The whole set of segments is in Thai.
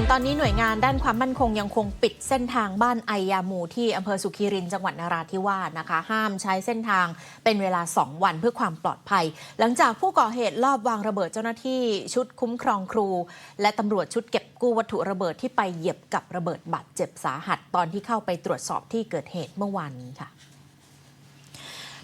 ถึงตอนนี้หน่วยงานด้านความมั่นคงยังคงปิดเส้นทางบ้านไอยามูที่อำเภอสุขีรินจังหวัดนราธิวาสนะคะ ห้ามใช้เส้นทางเป็นเวลา 2 วันเพื่อความปลอดภัย หลังจากผู้ก่อเหตุลอบวางระเบิดเจ้าหน้าที่ชุดคุ้มครองครู และตำรวจชุดเก็บกู้วัตถุระเบิดที่ไปเหยียบกับระเบิดบาดเจ็บสาหัส ตอนที่เข้าไปตรวจสอบที่เกิดเหตุเมื่อวานนี้ค่ะ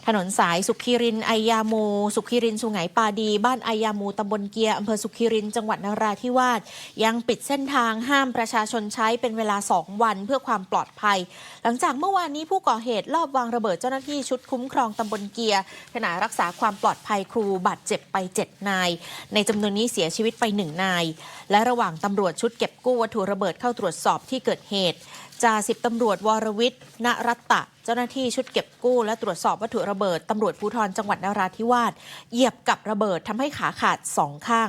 ถนนสายสุขีรินไอยามูสุขีรินสุไหงปาดี บ้านไอยามูตำบลเกียร์อำเภอสุขีรินจังหวัดนราธิวาสยังปิดเส้นทางห้ามประชาชนใช้เป็นเวลา 2 วันเพื่อความปลอดภัย หลังจากเมื่อวานนี้ผู้ก่อเหตุลอบวางระเบิดเจ้าหน้าที่ชุดคุ้มครองตำบลเกียร์ขณะรักษาความปลอดภัยครูบาดเจ็บไป 7 นาย ในจำนวนนี้เสียชีวิตไป1นาย และระหว่างตำรวจชุดเก็บกู้วัตถุระเบิดเข้าตรวจสอบที่เกิดเหตุจ่าสิบตำรวจวรวิทย์ณรัตตะเจ้าหน้าที่ชุดเก็บกู้และตรวจสอบวัตถุระเบิดตำรวจภูธรจังหวัดนราธิวาสเหยียบกับระเบิดทำให้ขาขาดสองข้าง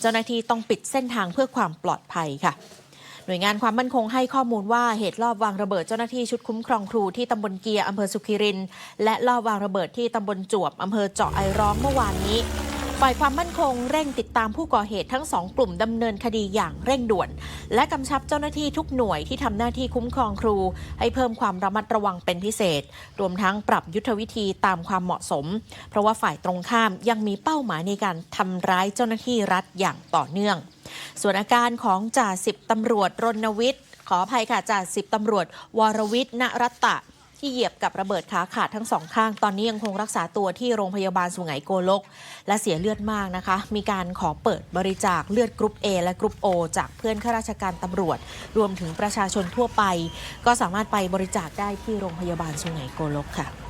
เจ้าหน้าที่ต้องปิดเส้นทางเพื่อความปลอดภัยค่ะหน่วยงานความมั่นคงให้ข้อมูลว่าเหตุลอบวางระเบิดเจ้าหน้าที่ชุดคุ้มครองครูที่ตำบลเกียร์อำเภอสุขีริน และลอบวางระเบิดที่ตำบลจวบอำเภอเจาะไอร้องเมื่อวานนี้ ฝ่ายความมั่นคงเร่งติดตามผู้ก่อเหตุทั้งสองกลุ่มดำเนินคดีอย่างเร่งด่วน และกำชับเจ้าหน้าที่ทุกหน่วยที่ทำหน้าที่คุ้มครองครู ให้เพิ่มความระมัดระวังเป็นพิเศษ รวมทั้งปรับยุทธวิธีตามความเหมาะสม เพราะว่าฝ่ายตรงข้ามยังมีเป้าหมายในการทำร้ายเจ้าหน้าที่รัฐอย่างต่อเนื่อง ส่วนอาการของจ่าสิบตำรวจรณวิทย์ขออภัยค่ะจ่าสิบตำรวจวรวิทย์ณรัตตะ ที่เหยียบกับระเบิดขาขาดทั้งสองข้าง ตอนนี้ยังคงรักษาตัวที่โรงพยาบาลสุไหงโกลก และเสียเลือดมากนะคะ มีการขอเปิดบริจาคเลือดกรุ๊ป A และกรุ๊ป O จากเพื่อนข้าราชการตำรวจ รวมถึงประชาชนทั่วไป ก็สามารถไปบริจาคได้ที่โรงพยาบาลสุไหงโกลกค่ะ